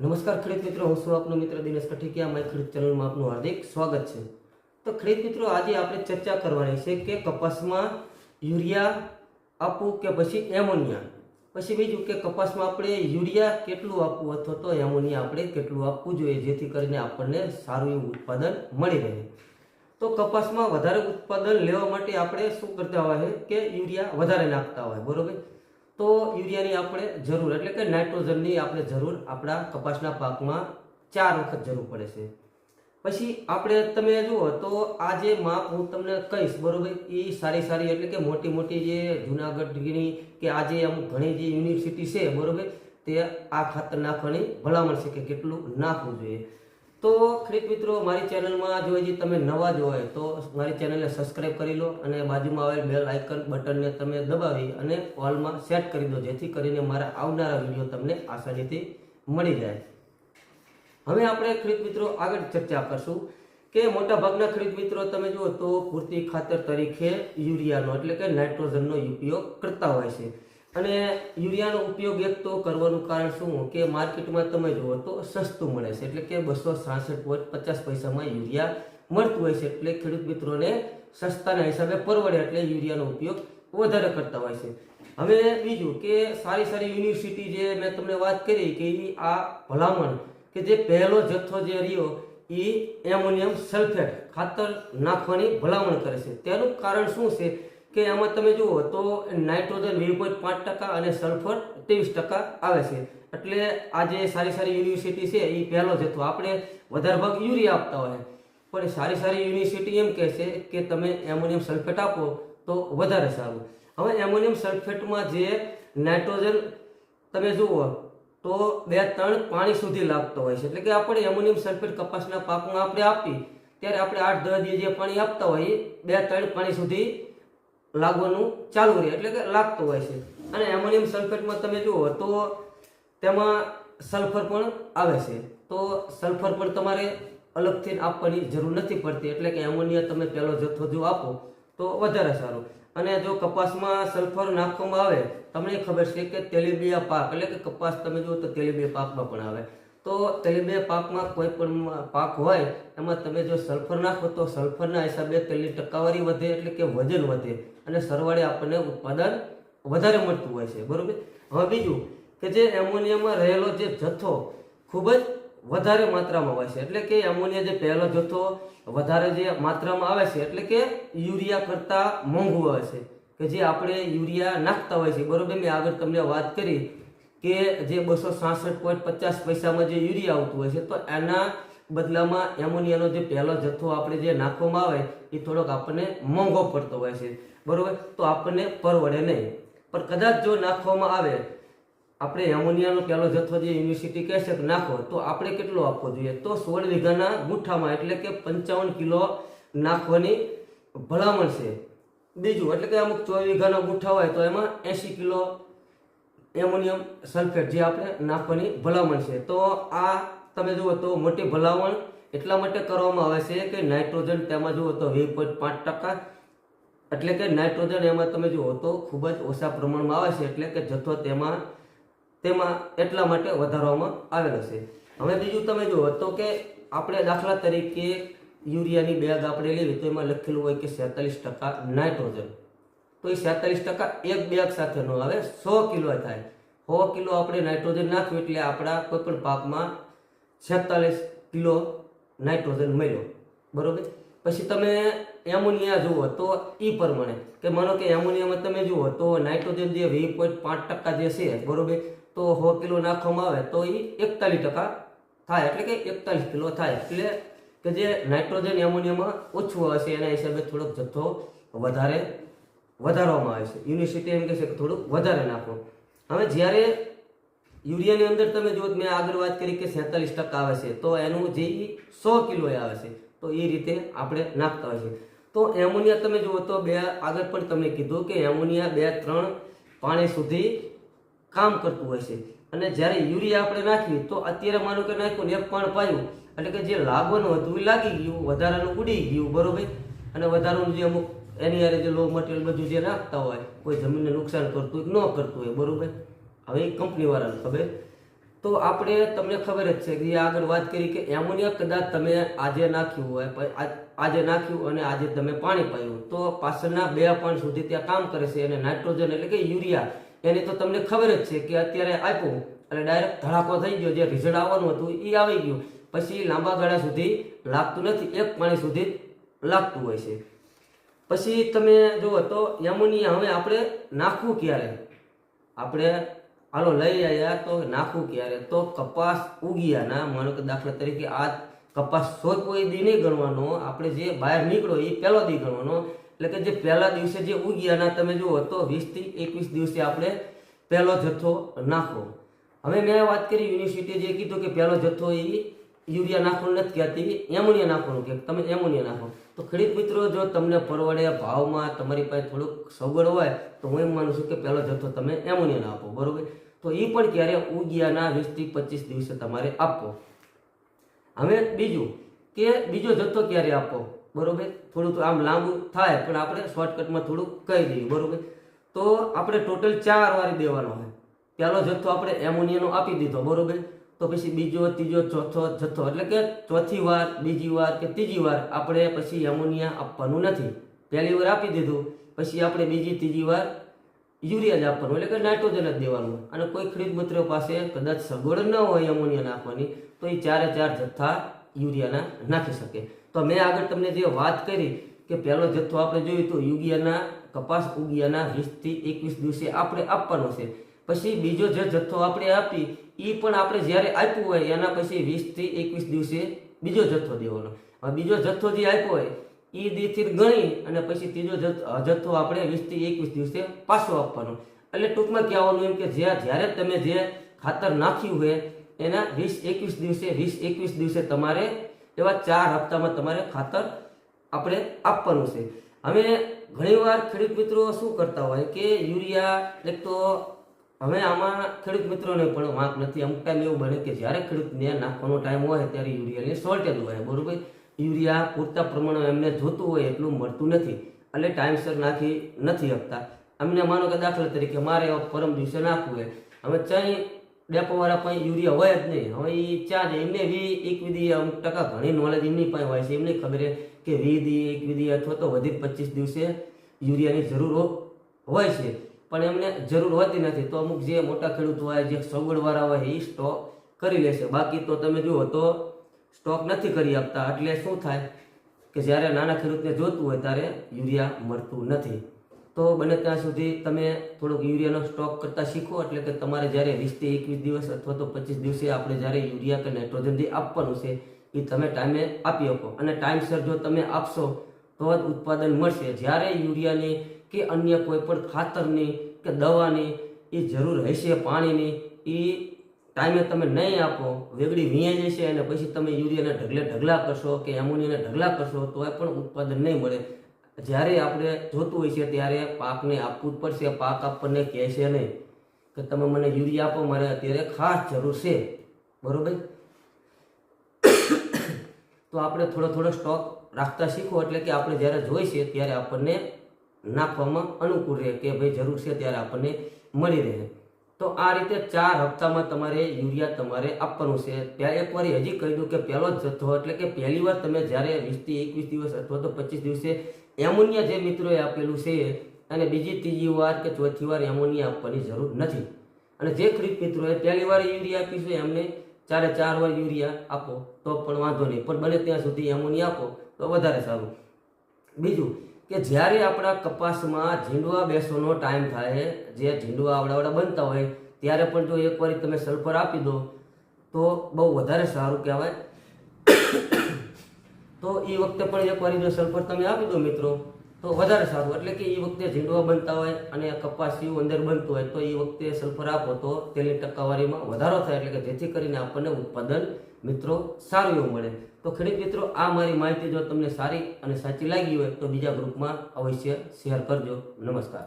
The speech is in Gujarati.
નમસ્કાર ખેડૂત મિત્રો, હું છું આપનો મિત્ર દિનેશ કઠિકિયા. મારી ખેડૂત ચેનલમાં આપનું હાર્દિક સ્વાગત છે. તો ખેડૂત મિત્રો, આજે આપણે ચર્ચા કરવાની છે કે કપાસમાં યુરિયા આપવું કે પછી એમોનિયા? પછી બીજું કે કપાસમાં આપણે યુરિયા કેટલું આપવું અથવા તો એમોનિયા આપણે કેટલું આપવું જોઈએ, જેથી કરીને આપણને સારું એવું ઉત્પાદન મળી રહે. તો કપાસમાં વધારે ઉત્પાદન લેવા માટે આપણે શું કરતા હોય કે યુરિયા વધારે નાખતા હોય, બરોબર? તો યુરિયાની આપણે જરૂર, એટલે કે નાઇટ્રોજનની આપણે જરૂર આપણા કપાસના પાકમાં ચાર વખત જરૂર પડે છે. પછી આપણે તમે જુઓ તો આ જે માપ હું તમને કહીશ, બરોબર એ સારી સારી એટલે કે મોટી મોટી જે જુનાગઢની કે આજે અમુક ઘણી જે યુનિવર્સિટી છે, બરોબર, તે આ ખાતર નાખવાની ભલામણ છે કે કેટલું નાખવું જોઈએ. તો ખેડૂત મિત્રો, મારી ચેનલમાં જો હજી તમે નવા જ હોય, તો મારી ચેનલને સબસ્ક્રાઇબ કરી લો અને બાજુમાં આવેલ બેલ આઇકન બટનને તમે દબાવી અને ઓલમાં સેટ કરી દો, જેથી કરીને મારા આવનારા વીડિયો તમને આસાનીથી મળી જાય. હવે આપણે ખેડૂત મિત્રો આગળ ચર્ચા કરશું કે મોટા ભાગના ખેડૂત મિત્રો તમે જુઓ તો પૂરતી ખાતર તરીકે યુરિયાનો, એટલે કે નાઇટ્રોજનનો ઉપયોગ કરતા હોય છે. અને યુરિયાનો ઉપયોગ એક તો કરવાનું કારણ શું? કે માર્કેટમાં તમે જુઓ તો સસ્તું મળે છે. એટલે કે બસો સાસઠ પોઈન્ટ પચાસ પૈસામાં યુરિયા મળતું હોય છે. એટલે ખેડૂત મિત્રોને સસ્તાના હિસાબે પરવડે એટલે યુરિયાનો ઉપયોગ વધારે કરતા હોય છે. હવે બીજું કે સારી સારી યુનિવર્સિટી જે મેં તમને વાત કરી કે એ આ ભલામણ કે જે પહેલો જથ્થો જે રહ્યો એ એમોનિયમ સલ્ફેટ ખાતર નાખવાની ભલામણ કરે છે. તેનું કારણ શું છે? કે આમાં તમે જુઓ તો નાઇટ્રોજન વીસ પોઈન્ટ પાંચ ટકા અને સલ્ફર ત્રેવીસ ટકા આવે છે. એટલે આ જે સારી સારી યુનિવર્સિટી છે એ પહેલો જથ્થો આપણે વધારે ભાગ યુરિયા આપતા હોય. પણ સારી સારી યુનિવર્સિટી એમ કહે છે કે તમે એમોનિયમ સલ્ફેટ આપો તો વધારે સારું. હવે એમોનિયમ સલ્ફેટમાં જે નાઇટ્રોજન તમે જુઓ તો બે ત્રણ પાણી સુધી લાગતો હોય છે. એટલે કે આપણે એમોનિયમ સલ્ફેટ કપાસના પાકમાં આપણે આપી, ત્યારે આપણે આઠ દસ જે પાણી આપતા હોય બે ત્રણ પાણી સુધી લાગવાનું ચાલુ રહે, એટલે કે લાગતું હોય છે. અને એમોનિયમ સલ્ફેટમાં તમે જુઓ તો તેમાં સલ્ફર પણ આવે છે. તો સલ્ફર પણ તમારે અલગથી આપવાની જરૂર નથી પડતી, એટલે કે એમોનિયા તમે પહેલો જથ્થો જો આપો, તો વધારે સારું. અને જો કપાસમાં સલ્ફર નાખવામાં આવે, તમને ખબર છે કે તેલીબિયા પાક, એટલે કે કપાસ તમે જુઓ તો તેલીબિયા પાકમાં પણ આવે. તો તલીબે પાકમાં કોઈ પણ પાક હોય, એમાં તમે જો સલ્ફર નાખો તો સલ્ફરના હિસાબે તેલની ટકાવારી વધે એટલે કે વજન વધે અને સરવાળે આપણને ઉત્પાદન વધારે મળતું હોય છે, બરોબર? હવે બીજું કે જે એમોનિયામાં રહેલો જે જથ્થો ખૂબ જ વધારે માત્રામાં હોય છે, એટલે કે એમોનિયા જે પહેલો જથ્થો વધારે જે માત્રામાં આવે છે, એટલે કે યુરિયા કરતાં મોંઘું આવે છે, કે જે આપણે યુરિયા નાખતા હોય છે, બરોબર? મેં આગળ તમને વાત કરી કે જે બસો સાસઠ પોઈન્ટ પચાસ પૈસામાં જે યુરિયા આવતું હોય છે, તો એના બદલામાં એમોનિયાનો જે પહેલો જથ્થો આપણે જે નાખવામાં આવે, એ થોડોક આપણને મોંઘો પડતો હોય છે. બરાબર? તો આપણને પરવડે નહીં. પણ કદાચ જો નાખવામાં આવે, આપણે એમોનિયાનો પહેલો જથ્થો જે યુનિવર્સિટી કહે છે કે નાખો, તો આપણે કેટલો આપવો જોઈએ? તો સોળ વીઘાના ગુઠ્ઠામાં, એટલે કે પંચાવન કિલો નાખવાની ભલામણ છે. બીજું, એટલે કે અમુક ચોવીસ વીઘાના ગુઠ્ઠા હોય, તો એમાં એંશી કિલો એમોનિયમ સલ્ફેટ જે આપણે નાખવાની ભલામણ છે. તો આ તમે જુઓ તો મોટી ભલામણ એટલા માટે કરવામાં આવે છે કે નાઇટ્રોજન તેમાં જુઓ તો વીસ પોઈન્ટ પાંચ ટકા એટલે કે નાઇટ્રોજન એમાં તમે જુઓ તો ખૂબ જ ઓછા પ્રમાણમાં આવે છે એટલે કે જથ્થો તેમાં તેમાં એટલા માટે વધારવામાં આવેલો છે. હવે બીજું તમે જુઓ તો કે આપણે દાખલા તરીકે યુરિયાની બેગ આપણે લેવી તો એમાં લખેલું હોય કે સેતાલીસ ટકા નાઇટ્રોજન. તો એ સેતાલીસ ટકા એક બેગ સાથે ન આવે, સો કિલો થાય. સો કિલો આપણે નાઇટ્રોજન નાખ્યું એટલે આપણા કોઈ પણ પાકમાં છેતાલીસ કિલો નાઇટ્રોજન મળ્યો. બરોબર? પછી તમે એમોનિયા જુઓ તો એ પ્રમાણે કે માનો કે એમોનિયામાં તમે જુઓ તો નાઇટ્રોજન જે વીસ પોઈન્ટ પાંચ ટકા જે છે, બરોબર? તો સો કિલો નાખવામાં આવે તો એ એકતાલીસ ટકા થાય, એટલે કે એકતાલીસ કિલો થાય. એટલે કે જે નાઇટ્રોજન એમોનિયામાં ઓછું હશે એના હિસાબે થોડોક જથ્થો વધારે વધારવામાં આવે છે. યુનિવર્સિટી એમ કહે છે કે થોડુંક વધારે નાખો. હવે જ્યારે યુરિયાની અંદર તમે જુઓ મેં આગળ વાત કરી કે સેતાલીસ ટકા આવે છે. તો એનું જે સો કિલો આવે છે. તો એ રીતે આપણે નાખતા હોય છે તો એમોનિયા તમે જુઓ તો બે આગળ પણ તમે કીધું કે એમોનિયા બે ત્રણ પાણી સુધી કામ કરતું હોય છે. અને જ્યારે યુરિયા આપણે નાખીએ તો અત્યારે માનો કે નાખ્યું ને એક પણ પાયું, એટલે કે જે લાગવાનું હતું એ લાગી ગયું, વધારાનું ઉડી ગયું, બરોબર? અને વધારાનું જે અમુક એની હારે જે લો મટીરિયલ બધું જે નાખતા હોય, કોઈ જમીનને નુકસાન કરતું હોય ન કરતું હોય, બરાબર? હવે એ કંપનીવાળાને, ખબર? તો આપણે, તમને ખબર જ છે કે આગળ વાત કરી કે એમોનિયા કદાચ તમે આજે નાખ્યું હોય આજે નાખ્યું અને આજે તમે પાણી પાયું, તો પાછળના બે પાણી સુધી ત્યાં કામ કરે છે અને નાઇટ્રોજન એટલે કે યુરિયા. એની તો તમને ખબર જ છે કે અત્યારે આપ્યું, એટલે ડાયરેક્ટ ધડાકો થઈ ગયો, જે રિઝલ્ટ આવવાનું હતું એ આવી ગયું. પછી લાંબા ગાળા સુધી લાગતું નથી, એક પાણી સુધી લાગતું હોય છે. પછી તમે જુઓ તો એમોનિયા હવે આપણે નાખવું ક્યારે? આપણે હાલો લઈ આવ્યા તો નાખવું ક્યારે? તો કપાસ ઉગ્યાના માનો કે દાખલા તરીકે આ કપાસ સો કોઈ દી નહીં ગણવાનો, આપણે જે બહાર નીકળો એ પહેલો દી ગણવાનો. એટલે કે જે પહેલા દિવસે જે ઉગ્યાના તમે જુઓ તો વીસથી એકવીસ દિવસે આપણે પહેલો જથ્થો નાખો હવે મેં વાત કરી યુનિવર્સિટીએ જે કીધું કે પહેલો જથ્થો એ યુરિયા નાખવાનું નથી કહેતી એમોનિયા નાખવાનું કે તમે એમોનિયા નાખો. તો ખેડૂત મિત્રો, જો તમને પરવડે ભાવમાં તમારી પાસે થોડુંક સગવડ હોય, તો હું એમ માનું છું કે પહેલો જથ્થો તમે એમોનિયાનો આપો, બરાબર? તો એ પણ ક્યારે ઉગ્યાના વીસથી પચીસ દિવસે તમારે આપો હવે બીજું કે બીજો જથ્થો ક્યારે આપો, બરોબર? થોડું તો આમ લાંબુ થાય, પણ આપણે શોર્ટકટમાં થોડુંક કહી દઈએ, બરોબર? તો આપણે ટોટલ ચાર વાર દેવાનો હોય. પહેલો જથ્થો આપણે એમોનિયાનો આપી દીધો, બરોબર? તો પછી બીજો, ત્રીજો, ચોથો, જથ્થો. એટલે કે ચોથી વાર, બીજી વાર કે ત્રીજી વાર આપણે પછી એમોનિયા આપવાનું નથી. પહેલી વાર આપી દીધું, પછી આપણે બીજી, ત્રીજી વાર યુરિયા જ આપવાનું, એટલે કે નાઇટ્રોજન જ દેવાનું. અને કોઈ ખેડૂત મિત્રો પાસે કદાચ સગવડ ન હોય એમોનિયા નાખવાની, તો એ ચારે ચાર જથ્થા યુરિયાના નાખી શકે. તો મેં આગળ તમને જે વાત કરી કે પહેલો જથ્થો આપણે જોયું તો યુગિયાના કપાસ ઉગિયાના વીસથી એકવીસ દિવસે આપણે આપવાનો છે. પછી બીજો જે જથ્થો આપણે આપી એ પણ આપણે જ્યારે આપ્યું હોય, એના પછી વીસથી એકવીસ દિવસે બીજો જથ્થો દેવાનો. હવે બીજો જથ્થો જે આપ્યો હોય એ દીથી ગણી અને પછી ત્રીજો જથ- જથ્થો આપણે વીસથી એકવીસ દિવસે પાછો આપવાનો. એટલે ટૂંકમાં કહેવાનું એમ કે જ્યાં જ્યારે તમે જે ખાતર નાખ્યું હોય, એના વીસ એકવીસ દિવસે, વીસ એકવીસ દિવસે તમારે એવા ચાર હપ્તામાં તમારે ખાતર આપણે આપવાનું છે. હવે ઘણીવાર ખેડૂત મિત્રો શું કરતા હોય કે યુરિયા, એક તો હવે આમાં ખેડૂત મિત્રોને પણ વાંક નથી. અમુક ટાઈમ એવું બને કે જ્યારે ખેડૂતને નાખવાનો ટાઈમ હોય ત્યારે યુરિયાની શોર્ટેજ હોય, બરોબર? યુરિયા પૂરતા પ્રમાણમાં એમને જોતું હોય એટલું મળતું નથી. એટલે ટાઈમસર નાખી નથી શકતા અમને માનો કે દાખલા તરીકે મારે પરમ દિવસે નાખવું હોય. હવે ચાઈ ડેપોવાળા પાસે યુરિયા હોય જ નહીં. હવે એ ચા જાય એમને વી એક વિધિ અમુક ટકા ઘણી નોલેજ એમની પાસે હોય છે. એમને ખબર કે વી દી એક વિધિ અથવા તો વધી પચીસ દિવસે યુરિયાની જરૂર હોય છે. પણ એમને જરૂર હોતી નથી. તો અમુક જે મોટા ખેડૂત હોય, જે સગવડવાળા હોય, એ સ્ટોક કરી લેશે. બાકી તો તમે જુઓ તો સ્ટોક નથી કરી આપતા. એટલે શું થાય કે જ્યારે નાના ખેડૂતને જોતું હોય ત્યારે યુરિયા મળતું નથી. તો બને ત્યાં સુધી તમે થોડોક યુરિયાનો સ્ટોક કરતા શીખો. એટલે કે તમારે જ્યારે વીસથી એકવીસ દિવસ અથવા તો પચીસ દિવસે આપણે જ્યારે યુરિયા કે નાઇટ્રોજનથી આપવાનું છે, એ તમે ટાઈમે આપી શકો. અને ટાઈમસર જો તમે આપશો, તો જ ઉત્પાદન મળશે. જ્યારે યુરિયાની કે અન્ય કોઈ પણ ખાતરની કે દવાની એ જરૂર હશે પાણીની, એ ટાઈમે તમે નહીં આપો વેગડી વીંયાઈ જશે અને પછી તમે યુરિયાને ઢગલે ઢગલા કરશો કે એમોનિયાને ઢગલા કરશો તો પણ ઉત્પાદન નહીં મળે. જ્યારે આપણે જોતું હોય છે ત્યારે પાકને આપવું પડશે, પાક આપણને કહેશે નહીં કે તમે મને યુરિયા આપો, મારે અત્યારે ખાસ જરૂર છે. બરાબર? તો આપણે થોડો થોડો સ્ટોક રાખતા શીખો, એટલે કે આપણે જ્યારે જોઈશે ત્યારે આપણને નાખવામાં અનુકૂળ રહે કે ભાઈ જરૂર છે ત્યારે આપણને મળી રહે. તો આ રીતે ચાર હપ્તામાં તમારે યુરિયા તમારે આપવાનું છે. ત્યારે એકવાર હજી કહી દઉં કે પહેલો જથ્થો, એટલે કે પહેલી વાર તમે જ્યારે વીસથી એકવીસ દિવસ અથવા તો પચીસ દિવસે એમોનિયા જે મિત્રોએ આપેલું છે અને બીજી ત્રીજી વાર કે ચોથી વાર એમોનિયા આપવાની જરૂર નથી. અને જે ખરીદ મિત્રોએ પહેલી વાર યુરિયા આપીશું એમને ચારે ચાર વાર યુરિયા આપો, તો પણ વાંધો નહીં. પણ બને ત્યાં સુધી એમોનિયા આપો, તો વધારે સારું. બીજું કે જ્યારે આપણા કપાસમાં ઝીંડવા બેસવાનો ટાઈમ થાય, જે ઝીંડવા આવડાવડા બનતા હોય, ત્યારે પણ જો એકવાર તમે સલ્ફર આપી દો, તો બહુ વધારે સારું કહેવાય. તો એ વખતે પણ એકવાર જો સલ્ફર તમે આપી દો મિત્રો, તો વધારે સારું. એટલે કે એ વખતે ઝીંડવા બનતા હોય અને કપાસિયું અંદર બનતું હોય, તો એ વખતે સલ્ફર આપો તો તેની ટકાવારીમાં વધારો થાય, એટલે કે જેથી કરીને આપણને ઉત્પાદન મિત્રો સારું એવું મળે. તો ખેડૂત મિત્રો, આ મારી માહિતી જો તમને સારી અને સાચી લાગી હોય તો બીજા ગ્રુપમાં અવશ્ય શેર કરજો. નમસ્કાર.